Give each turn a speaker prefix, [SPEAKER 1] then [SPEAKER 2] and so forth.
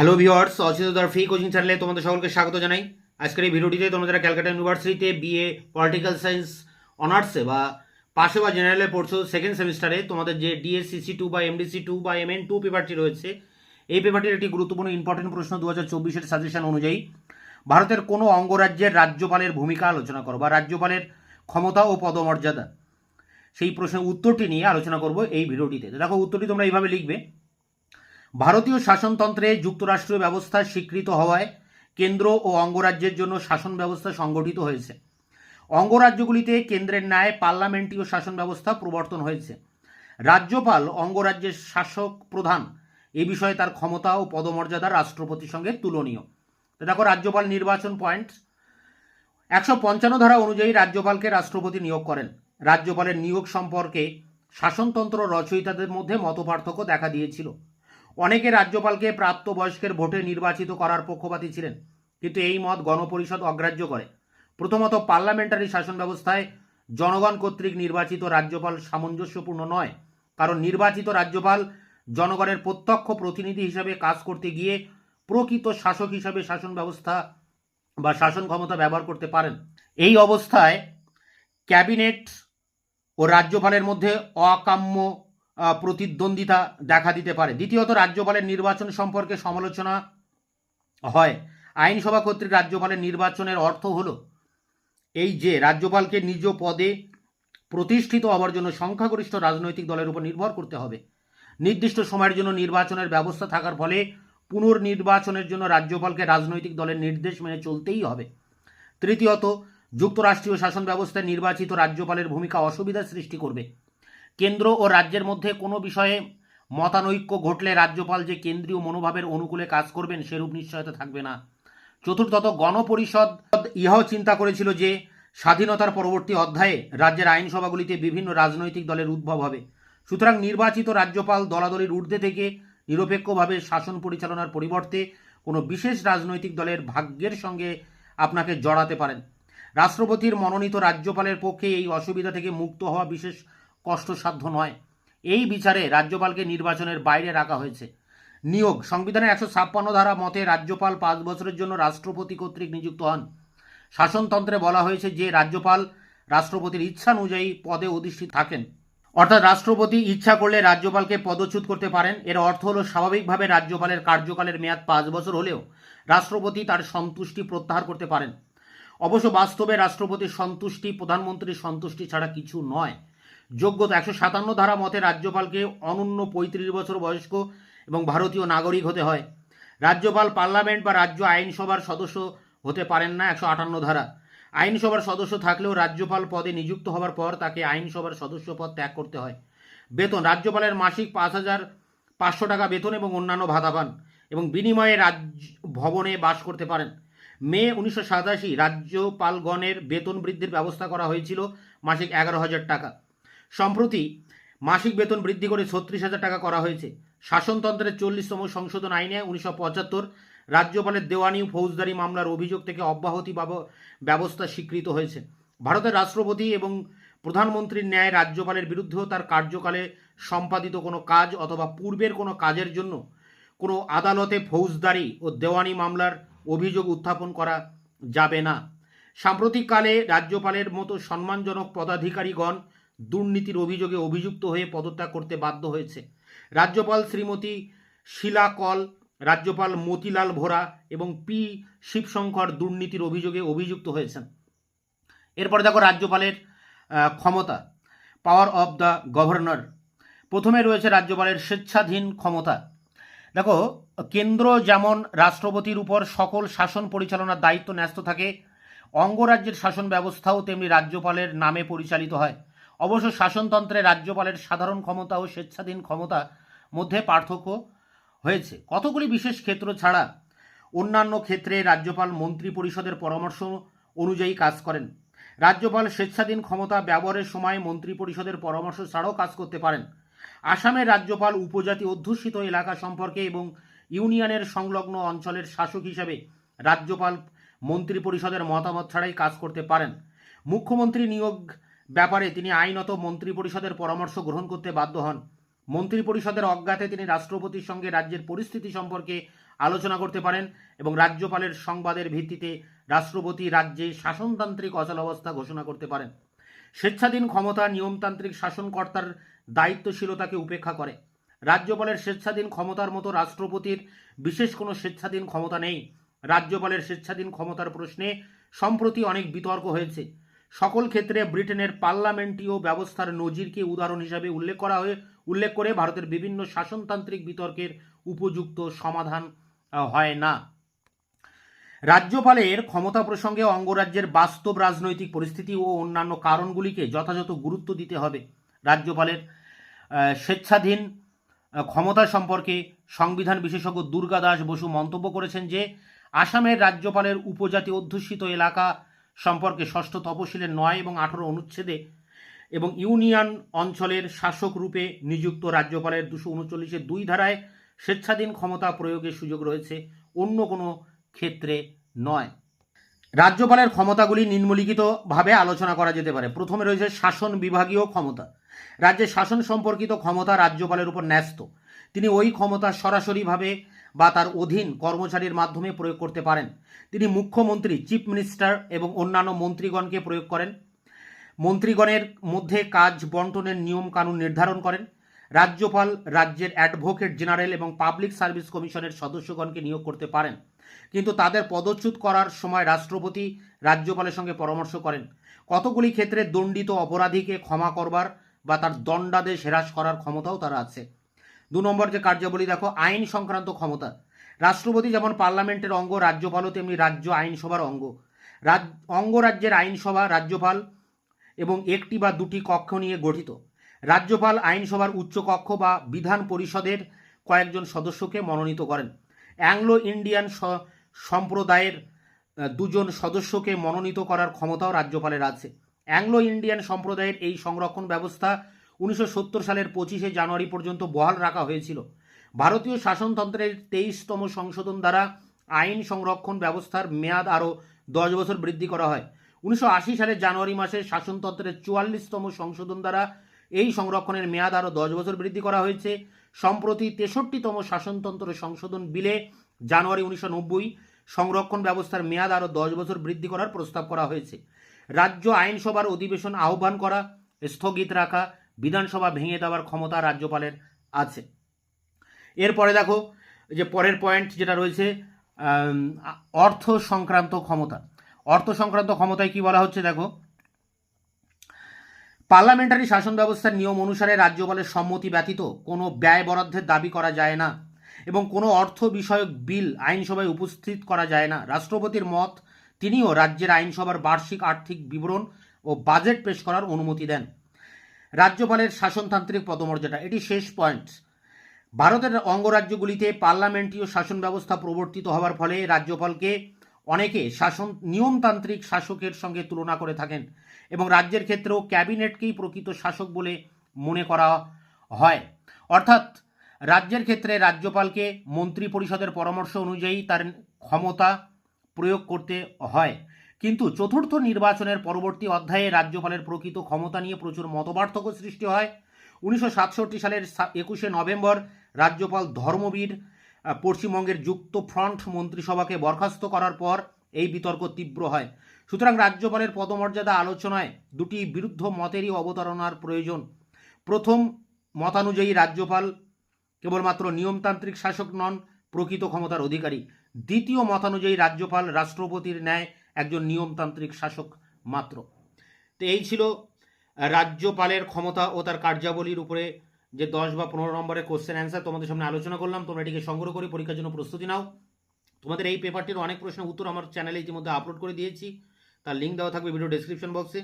[SPEAKER 1] Hello viewers অচিতদার free coaching চ্যানেলে তোমাদের সকলকে স্বাগত জানাই। আজকের এই ভিডিওটিতে তোমরা যারা ক্যালকাটা ইউনিভার্সিটিতে বিএ পলিটিক্যাল সায়েন্স অনার্সে বা পাশে বা জেনারেলে পড়ছো সেকেন্ড সেমিস্টারে তোমাদের যে ডিএসসিসি টু বা এমডিসি টু বা এমএন টু পেপারটি রয়েছে, এই পেপারটির একটি গুরুত্বপূর্ণ ইম্পর্টেন্ট প্রশ্ন দু হাজার চব্বিশের সাজেশন অনুযায়ী, ভারতের কোনো অঙ্গরাজ্যের রাজ্যপালের ভূমিকা আলোচনা করো বা রাজ্যপালের ক্ষমতা ও পদমর্যাদা। সেই প্রশ্নের উত্তরটি নিয়ে আলোচনা করব এই ভিডিওটিতে দেখো, উত্তরটি তোমরা এইভাবে লিখবে। ভারতীয় শাসনতন্ত্রে যুক্তরাষ্ট্রীয় ব্যবস্থা স্বীকৃত হওয়ায় কেন্দ্র ও অঙ্গরাজ্যের জন্য শাসন ব্যবস্থা সংগঠিত হয়েছে। অঙ্গরাজ্যগুলিতে কেন্দ্রের ন্যায় পার্লামেন্টীয় শাসন ব্যবস্থা প্রবর্তন হয়েছে। রাজ্যপাল, অঙ্গরাজ্যের শাসক প্রধান, এ বিষয়ে তার ক্ষমতা ও পদমর্যাদা রাষ্ট্রপতির সঙ্গে তুলনীয়। তো দেখো, রাজ্যপাল নির্বাচন পয়েন্ট। একশো পঞ্চান্ন ধারা অনুযায়ী রাজ্যপালকে রাষ্ট্রপতি নিয়োগ করেন। রাজ্যপালের নিয়োগ সম্পর্কে শাসনতন্ত্র রচয়িতাদের মধ্যে মতপার্থক্য দেখা দিয়েছিল। অনেকে রাজ্যপালকে প্রাপ্তবয়স্কের ভোটে নির্বাচিত করার পক্ষপাতী ছিলেন, কিন্তু এই মত গণপরিষদ অগ্রাহ্য করে। প্রথমত পার্লামেন্টারি শাসন ব্যবস্থায় জনগণ কর্তৃক নির্বাচিত রাজ্যপাল সামঞ্জস্যপূর্ণ নয়, কারণ নির্বাচিত রাজ্যপাল জনগণের প্রত্যক্ষ প্রতিনিধি হিসাবে কাজ করতে গিয়ে প্রকৃত শাসক হিসাবে শাসন ব্যবস্থা বা শাসন ক্ষমতা ব্যবহার করতে পারেন। এই অবস্থায় ক্যাবিনেট ও রাজ্যপালের মধ্যে অকাম্য প্রতিদ্বন্দ্বিতা দেখা দিতে পারে। দ্বিতীয়ত, রাজ্যপালের নির্বাচন সম্পর্কে সমালোচনা হয়। আইনসভা কর্তৃক রাজ্যপালের নির্বাচনের অর্থ হলো এই যে, রাজ্যপালকে নিজ পদে প্রতিষ্ঠিত হওয়ার জন্য সংখ্যাগরিষ্ঠ রাজনৈতিক দলের উপর নির্ভর করতে হবে। নির্দিষ্ট সময়ের জন্য নির্বাচনের ব্যবস্থা থাকার ফলে পুনর্নির্বাচনের জন্য রাজ্যপালকে রাজনৈতিক দলের নির্দেশ মেনে চলতেই হবে। তৃতীয়ত, যুক্তরাষ্ট্রীয় শাসন ব্যবস্থায় নির্বাচিত রাজ্যপালের ভূমিকা অসুবিধার সৃষ্টি করবে। কেন্দ্র ও রাজ্যের মধ্যে কোনো বিষয়ে মতানৈক্য ঘটলে রাজ্যপাল যে কেন্দ্রীয় মনোভাবের অনুকূলে কাজ করবেন সেরূপ নিশ্চয়তা থাকবে না। চতুর্থত, গণপরিষদ ইহাও চিন্তা করেছিল যে স্বাধীনতার পরবর্তী অধ্যায়ে রাজ্যের আইনসভাগুলিতে বিভিন্ন রাজনৈতিক দলের উদ্ভব হবে। সুতরাং নির্বাচিত রাজ্যপাল দলাদলির ঊর্ধ্বে থেকে নিরপেক্ষভাবে শাসন পরিচালনার পরিবর্তে কোনো বিশেষ রাজনৈতিক দলের ভাগ্যের সঙ্গে আপনাকে জড়াতে পারেন। রাষ্ট্রপতির মনোনীত রাজ্যপালের পক্ষে এই অসুবিধা থেকে মুক্ত হওয়া বিশেষ কষ্টসাধ্য নয়। এই বিচারে রাজ্যপালকে নির্বাচনের বাইরে রাখা হয়েছে। নিয়োগ, সংবিধানের একশো ছাপ্পান্ন ধারা মতে রাজ্যপাল পাঁচ বছরের জন্য রাষ্ট্রপতি কর্তৃক নিযুক্ত হন। শাসনতন্ত্রে বলা হয়েছে যে রাজ্যপাল রাষ্ট্রপতির ইচ্ছা অনুযায়ী পদে অধিষ্ঠিত থাকেন। অর্থাৎ রাষ্ট্রপতি ইচ্ছা করলে রাজ্যপালকে পদচ্যুত করতে পারেন। এর অর্থ হলো স্বাভাবিকভাবে রাজ্যপালের কার্যকালের মেয়াদ পাঁচ বছর হলেও রাষ্ট্রপতি তার সন্তুষ্টি প্রত্যাহার করতে পারেন। অবশ্য বাস্তবে রাষ্ট্রপতির সন্তুষ্টি, প্রধানমন্ত্রীর সন্তুষ্টি ছাড়া কিছু নয়। যোগ্যতা একশো সাতান্ন ধারা মতে রাজ্যপালকে অনন্য পঁয়ত্রিশ বছর বয়স্ক এবং ভারতীয় নাগরিক হতে হয়। রাজ্যপাল, পার্লামেন্ট বা রাজ্য আইনসভার সদস্য হতে পারেন না একশো আটান্ন ধারা। আইনসভার সদস্য থাকলেও রাজ্যপাল পদে নিযুক্ত হওয়ার পর তাকে আইনসভার সদস্য পদ ত্যাগ করতে হয়। বেতন, রাজ্যপালের মাসিক পাঁচ হাজার পাঁচশো টাকা বেতন এবং অন্যান্য ভাতা পান এবং বিনিময়ে রাজ্য ভবনে বাস করতে পারেন। মে উনিশশো সাতাশি রাজ্যপালগণের বেতন বৃদ্ধির ব্যবস্থা করা হয়েছিল মাসিক এগারো হাজার টাকা। সম্প্রতি মাসিক বেতন বৃদ্ধি করে ছত্রিশ হাজার টাকা করা হয়েছে। শাসনতন্ত্রের চল্লিশতম সংশোধন আইনে উনিশশো পঁচাত্তর রাজ্যপালের দেওয়ানি ফৌজদারি মামলার অভিযোগ থেকে অব্যাহতি ব্যবস্থা স্বীকৃত হয়েছে। ভারতের রাষ্ট্রপতি এবং প্রধানমন্ত্রীর ন্যায় রাজ্যপালের বিরুদ্ধেও তার কার্যকালে সম্পাদিত কোনো কাজ অথবা পূর্বের কোনো কাজের জন্য কোনো আদালতে ফৌজদারি ও দেওয়ানি মামলার অভিযোগ উত্থাপন করা যাবে না। সাম্প্রতিককালে রাজ্যপালের মতো সম্মানজনক পদাধিকারীগণ দুর্নীতির অভিযোগে অভিযুক্ত হয়ে পদত্যাগ করতে বাধ্য হয়েছে। রাজ্যপাল শ্রীমতী শিলা কল, রাজ্যপাল মতিলাল ভোরা এবং পি শিবশঙ্কর দুর্নীতির অভিযোগে অভিযুক্ত হয়েছেন। এরপর দেখো রাজ্যপালের ক্ষমতা পাওয়ার অফ দ্য গভর্নর প্রথমে রয়েছে রাজ্যপালের স্বেচ্ছাধীন ক্ষমতা। দেখো, কেন্দ্র যেমন রাষ্ট্রপতির উপর সকল শাসন পরিচালনার দায়িত্ব ন্যস্ত থাকে, অঙ্গরাজ্যের শাসন ব্যবস্থাও তেমনি রাজ্যপালের নামে পরিচালিত হয়। অবশ্য শাসনতন্ত্রে রাজ্যপালের সাধারণ ক্ষমতা ও স্বেচ্ছাধীন ক্ষমতা মধ্যে পার্থক্য হয়েছে। কতগুলি বিশেষ ক্ষেত্র ছাড়া অন্যান্য ক্ষেত্রে রাজ্যপাল মন্ত্রী পরিষদের পরামর্শ অনুযায়ী কাজ করেন? রাজ্যপাল স্বেচ্ছাধীন ক্ষমতা ব্যবহারের সময় মন্ত্রী পরিষদের পরামর্শ ছাড়াও কাজ করতে পারেন। আসামের রাজ্যপাল উপজাতি অধ্যুষিত এলাকা সম্পর্কে এবং ইউনিয়নের সংলগ্ন অঞ্চলের শাসক হিসাবে রাজ্যপাল মন্ত্রী পরিষদের মতামত ছাড়াই কাজ করতে পারেন। মুখ্যমন্ত্রী নিয়োগ ব্যাপারে তিনি আইনত মন্ত্রী পরিষদের পরামর্শ গ্রহণ করতে বাধ্য হন। মন্ত্রিপরিষদের অজ্ঞাতে তিনি রাষ্ট্রপতির সঙ্গে রাজ্যের পরিস্থিতি সম্পর্কে আলোচনা করতে পারেন এবং রাজ্যপালের সংবাদের ভিত্তিতে রাষ্ট্রপতি রাজ্যে শাসনতান্ত্রিক অচলাবস্থা ঘোষণা করতে পারেন। স্বেচ্ছাধীন ক্ষমতা নিয়মতান্ত্রিক শাসনকর্তার দায়িত্বশীলতাকে উপেক্ষা করে। রাজ্যপালের স্বেচ্ছাধীন ক্ষমতার মতো রাষ্ট্রপতির বিশেষ কোনো স্বেচ্ছাধীন ক্ষমতা নেই। রাজ্যপালের স্বেচ্ছাধীন ক্ষমতার প্রশ্নে সম্প্রতি অনেক বিতর্ক হয়েছে। সকল ক্ষেত্রে ব্রিটেনের পার্লামেন্টীয় ব্যবস্থার নজিরকে উদাহরণ হিসাবে উল্লেখ করা হয়ে, উল্লেখ করে ভারতের বিভিন্ন শাসনতান্ত্রিক বিতর্কের উপযুক্ত সমাধান হয় না। রাজ্যপালের ক্ষমতা প্রসঙ্গে অঙ্গরাজ্যের বাস্তব রাজনৈতিক পরিস্থিতি ও অন্যান্য কারণগুলিকে যথাযথ গুরুত্ব দিতে হবে। রাজ্যপালের স্বেচ্ছাধীন ক্ষমতা সম্পর্কে সংবিধান বিশেষজ্ঞ দুর্গা দাস বসু মন্তব্য করেছেন যে, আসামের রাজ্যপালের উপজাতি অধ্যুষিত এলাকা সম্পর্কে ষষ্ঠ তপশিলের নয় এবং আঠারো অনুচ্ছেদে এবং ইউনিয়ন অঞ্চলের শাসক রূপে নিযুক্ত রাজ্যপালের দুশো উনচল্লিশের দুই ধারায় স্বেচ্ছাধীন ক্ষমতা প্রয়োগের সুযোগ রয়েছে, অন্য কোনো ক্ষেত্রে নয়। রাজ্যপালের ক্ষমতাগুলি নিম্নলিখিতভাবে আলোচনা করা যেতে পারে। প্রথমে রয়েছে শাসন বিভাগীয় ক্ষমতা। রাজ্যের শাসন সম্পর্কিত ক্ষমতা রাজ্যপালের উপর ন্যস্ত। তিনি ওই ক্ষমতা সরাসরিভাবে বা তার অধীন কর্মচারীর মাধ্যমে প্রয়োগ করতে পারেন। তিনি মুখ্যমন্ত্রী, চিফ মিনিস্টার এবং অন্যান্য মন্ত্রীগণকে প্রয়োগ করেন। মন্ত্রীগণের মধ্যে কাজ বন্টনের নিয়ম কানুন নির্ধারণ করেন। রাজ্যপাল, রাজ্যের অ্যাডভোকেট জেনারেল এবং পাবলিক সার্ভিস কমিশনের সদস্যগণকে নিয়োগ করতে পারেন। কিন্তু তাদের পদচ্যুত করার সময় রাষ্ট্রপতি রাজ্যপালের সঙ্গে পরামর্শ করেন। কতগুলি ক্ষেত্রে দণ্ডিত অপরাধীকে ক্ষমা করবার বা তার দণ্ডাদেশ হ্রাস করার ক্ষমতাও তারা আছে। দু নম্বর যে কার্যাবলী, দেখো, আইন সংক্রান্ত ক্ষমতা। রাষ্ট্রপতি যেমন পার্লামেন্টের অঙ্গ, রাজ্যপালও তেমনি রাজ্য আইনসভার অঙ্গ। রাজ অঙ্গরাজ্যের আইনসভা, রাজ্যপাল এবং একটি বা দুটি কক্ষ নিয়ে গঠিত। রাজ্যপাল আইনসভার উচ্চ কক্ষ বা বিধান পরিষদের কয়েকজন সদস্যকে মনোনীত করেন। অ্যাংলো ইন্ডিয়ান সম্প্রদায়ের দুজন সদস্যকে মনোনীত করার ক্ষমতাও রাজ্যপালের আছে। অ্যাংলো ইন্ডিয়ান সম্প্রদায়ের এই সংরক্ষণ ব্যবস্থা উনিশশো সত্তর সালের পঁচিশে জানুয়ারি পর্যন্ত বহাল রাখা হয়েছিল। ভারতীয় শাসনতন্ত্রের তেইশতম সংশোধন দ্বারা আইন সংরক্ষণ ব্যবস্থার মেয়াদ আরও দশ বছর বৃদ্ধি করা হয়। উনিশশো আশি সালের জানুয়ারি মাসে শাসনতন্ত্রের চুয়াল্লিশতম সংশোধন দ্বারা এই সংরক্ষণের মেয়াদ আরও দশ বছর বৃদ্ধি করা হয়েছে। সম্প্রতি তেষট্টিতম শাসনতন্ত্র সংশোধন বিলে জানুয়ারি উনিশশো নব্বই সংরক্ষণ ব্যবস্থার মেয়াদ আরও দশ বছর বৃদ্ধি করার প্রস্তাব করা হয়েছে। রাজ্য আইনসভার অধিবেশন আহ্বান করা, স্থগিত রাখা বিধানসভা ভেঙে দেওয়ার ক্ষমতা রাজ্যপালের আছে। এরপরে দেখো, যে পরের পয়েন্ট যেটা রয়েছে অর্থ সংক্রান্ত ক্ষমতা। অর্থ সংক্রান্ত ক্ষমতায় কি বলা হচ্ছে দেখো? পার্লামেন্টারি শাসন ব্যবস্থার নিয়ম অনুসারে রাজ্যপালের সম্মতি ব্যতীত কোনো ব্যয় বরাদ্দের দাবি করা যায় না এবং কোনো অর্থ বিষয়ক বিল আইনসভায় উপস্থিত করা যায় না। রাষ্ট্রপতির মত, তিনিও রাজ্যের আইনসভার বার্ষিক আর্থিক বিবরণ ও বাজেট পেশ করার অনুমতি দেন। রাজ্যপালের শাসনতান্ত্রিক পদমর্যাদা, এটি শেষ পয়েন্ট। ভারতের অঙ্গরাজ্যগুলিতে পার্লামেন্টীয় শাসন ব্যবস্থা প্রবর্তিত হওয়ার ফলে রাজ্যপালকে অনেকে শাসন, নিয়মতান্ত্রিক শাসকের সঙ্গে তুলনা করে থাকেন এবং রাজ্যের ক্ষেত্রেও ক্যাবিনেটকেই প্রকৃত শাসক বলে মনে করা হয়। অর্থাৎ রাজ্যের ক্ষেত্রে রাজ্যপালকে মন্ত্রী পরিষদের পরামর্শ অনুযায়ী তার ক্ষমতা প্রয়োগ করতে হয়। কিন্তু চতুর্থ নির্বাচনের পরবর্তী অধ্যায়ে রাজ্যপালের প্রকৃত ক্ষমতা নিয়ে প্রচুর মতপার্থক্য সৃষ্টি হয়। উনিশশো সাতষট্টি সালের একুশে নভেম্বর রাজ্যপাল ধর্মবীর পশ্চিমবঙ্গের যুক্ত ফ্রন্ট মন্ত্রিসভাকে বরখাস্ত করার পর এই বিতর্ক তীব্র হয়। সুতরাং রাজ্যপালের পদমর্যাদা আলোচনায় দুটি বিরুদ্ধ মতেরই অবতারণার প্রয়োজন। প্রথম মতানুযায়ী রাজ্যপাল কেবলমাত্র নিয়মতান্ত্রিক শাসক নন, প্রকৃত ক্ষমতার অধিকারী। দ্বিতীয় মতানুযায়ী রাজ্যপাল রাষ্ট্রপতির ন্যায় একজন নিয়মতান্ত্রিক শাসক মাত্র। তো এই ছিল রাজ্যপালের ক্ষমতা ও তার কার্যাবলীর উপরে যে দশ বা পনেরো নম্বরের কোশ্চেন অ্যান্সার তোমাদের সামনে আলোচনা করলাম, তোমরা এটিকে সংগ্রহ করে পরীক্ষার জন্য প্রস্তুতি নাও। তোমাদের এই পেপারটির অনেক প্রশ্নের উত্তর আমার চ্যানেলে ইতিমধ্যে আপলোড করে দিয়েছি। তার লিঙ্ক দেওয়া থাকবে ভিডিও ডিসক্রিপশন বক্সে